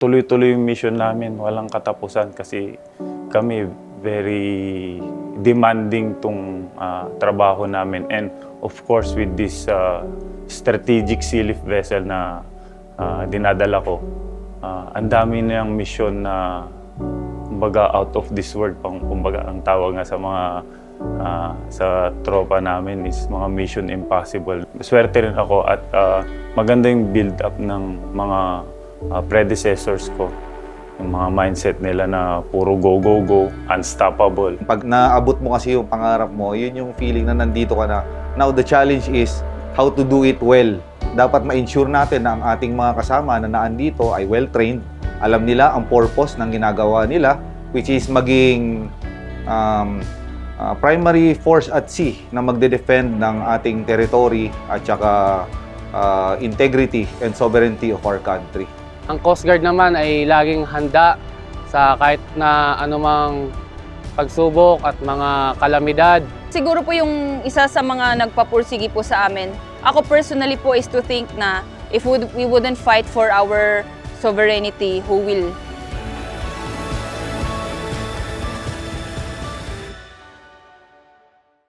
tuloy-tuloy yung mission namin, walang katapusan kasi kami very demanding tong ah, trabaho namin and of course with this ah, strategic sea lift vessel na ah, dinadala ko, ah, ang dami na yung mission na kumbaga out of this world pang kumbaga ang tawag nga sa mga ah, sa tropa namin is mga mission impossible. Swerte rin ako at ah, maganda yung build up ng mga ah, predecessors ko. Yung mga mindset nila na puro go, go, go, unstoppable. Pag naabot mo kasi yung pangarap mo, yun yung feeling na nandito ka na. Now, the challenge is how to do it well. Dapat ma-ensure natin na ang ating mga kasama na naandito ay well-trained. Alam nila ang purpose ng ginagawa nila, which is maging um, uh, primary force at sea na magde-defend ng ating territory at saka uh, integrity and sovereignty of our country. Ang Coast Guard naman ay laging handa sa kahit na anumang pagsubok at mga kalamidad. Siguro po yung isa sa mga nagpapursigi po sa amin. Ako personally po is to think na if we wouldn't fight for our sovereignty, who will?